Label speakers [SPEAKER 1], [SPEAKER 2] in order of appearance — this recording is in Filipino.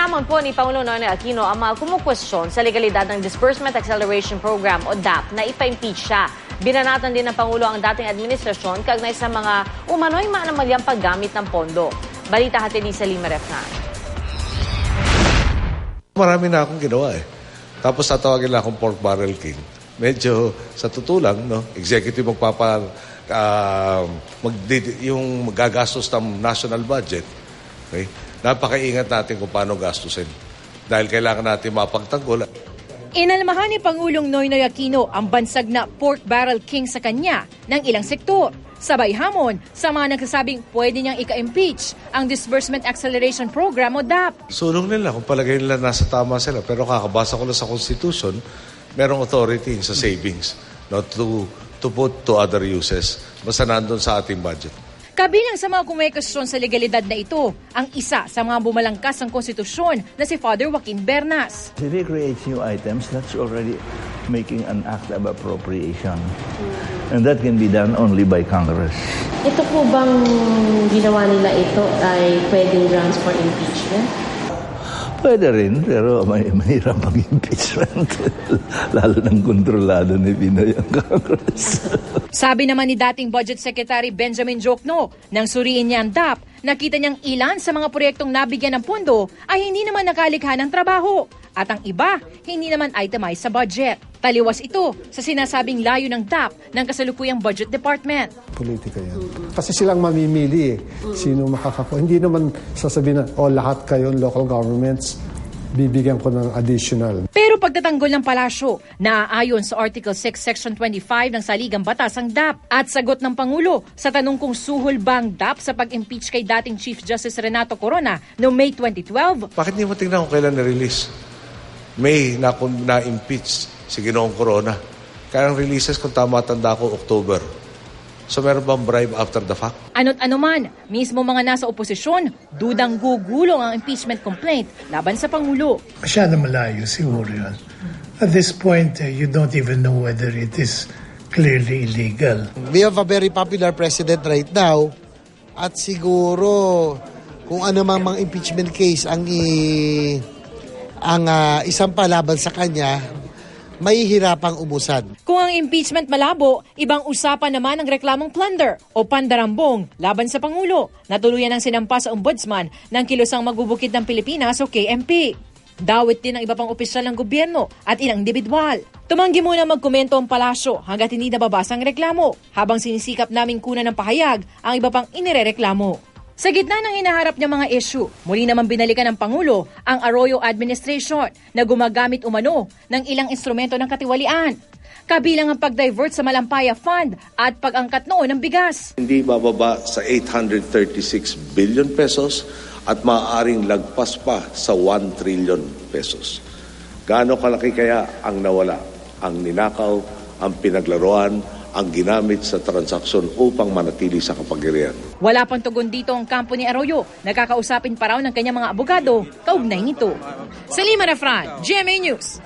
[SPEAKER 1] Hinamon po ni Pangulo Noynoy Aquino ang mga kumukwestiyon sa legalidad ng Disbursement Acceleration Program o DAP na ipa-impeach siya. Binanatan din ng Pangulo ang dating administrasyon kaugnay sa mga umano'y maanamalyang paggamit ng pondo. Balita hatid ni Salima Refnan.
[SPEAKER 2] Marami na akong ginawa eh. Tapos tatawagin lang akong pork barrel king. Medyo sa tutulang, no, executive magpapa ah, mag, yung magagastos ng national budget. Okay? Napakaingat natin kung paano gastusin. Dahil kailangan natin mapagtanggol.
[SPEAKER 3] Inalmahan ni Pangulong Noynoy Aquino ang bansag na pork barrel king sa kanya ng ilang sektor. Sabay hamon sa mga nagsasabing pwede niyang ika-impeach ang Disbursement Acceleration Program o DAP.
[SPEAKER 2] Sulong nila kung palagay nila nasa tama sila. Pero kakabasa ko lang sa Constitution, merong authority sa savings no, to, to put to other uses. Basta nandun sa ating budget.
[SPEAKER 3] Kabilang sa mga kumwekasyon sa legalidad na ito, ang isa sa mga bumalangkas ng konstitusyon na si Father Joaquin Bernas.
[SPEAKER 4] If he creates new items, that's already making an act of appropriation. And that can be done only by Congress.
[SPEAKER 5] Ito po bang ginawa nila ito ay pwedeng grounds for impeachment?
[SPEAKER 4] Pwede rin, pero may, mahirap mag-impeachment. Lalo ng kontrolado ni Pinoy ang Congress.
[SPEAKER 3] Sabi naman ni dating Budget Secretary Benjamin Jokno, nang suriin niya ang DAP, nakita niyang ilan sa mga proyektong nabigyan ng pondo ay hindi naman nakalikha ng trabaho at ang iba hindi naman itemize sa budget. Taliwas ito sa sinasabing layo ng DAP ng kasalukuyang Budget Department.
[SPEAKER 6] politika yan. Kasi silang mamimili eh. Sino makakakuha. Hindi naman sasabihin na, oh, lahat kayo local governments, bibigyan ko ng additional.
[SPEAKER 3] Pero pagtatanggol ng palasyo, naaayon sa Article 6, Section 25 ng Saligang Batas ang DAP at sagot ng Pangulo sa tanong kung suhol ba ang DAP sa pag-impeach kay dating Chief Justice Renato Corona noong May 2012,
[SPEAKER 2] Bakit hindi mo tingnan kung kailan na-release? May na, na-impeach si Ginoong Corona. Kaya ang releases, kung tama tanda ko, October. So meron bang bribe after the fact?
[SPEAKER 3] Ano't ano man, mismo mga nasa oposisyon, dudang gugulong ang impeachment complaint laban sa Pangulo.
[SPEAKER 7] masyado malayo siguro yun. At this point, uh, you don't even know whether it is clearly illegal.
[SPEAKER 8] We have a very popular president right now at siguro kung ano mang mga impeachment case ang i, ang ah, isang palaban sa kanya, mahihirapang umusan.
[SPEAKER 3] Kung ang impeachment malabo, ibang usapan naman ang reklamong plunder o pandarambong laban sa Pangulo na tuluyan ng sinampa sa ombudsman ng kilusang magbubukid ng Pilipinas o KMP. Dawit din ng iba pang opisyal ng gobyerno at ilang individual. Tumanggi muna magkomento ang palasyo hanggat hindi nababasa ang reklamo habang sinisikap naming kunan ng pahayag ang iba pang inirereklamo. Sa gitna ng hinaharap niya mga issue, muli naman binalikan ng Pangulo ang Arroyo Administration na gumagamit umano ng ilang instrumento ng katiwalian. Kabilang ang pag-divert sa Malampaya Fund at pag-angkat noon ng bigas.
[SPEAKER 2] Hindi bababa sa 836 billion pesos at maaaring lagpas pa sa 1 trillion pesos. Gaano kalaki kaya ang nawala, ang ninakaw, ang pinaglaruan, ang ginamit sa transaksyon upang manatili sa kapangyarihan?
[SPEAKER 3] Wala pang tugon dito ang kampo ni Arroyo. Nakakausapin pa raw ng kanyang mga abogado kaugnay nito. Salima Refran, GMA News.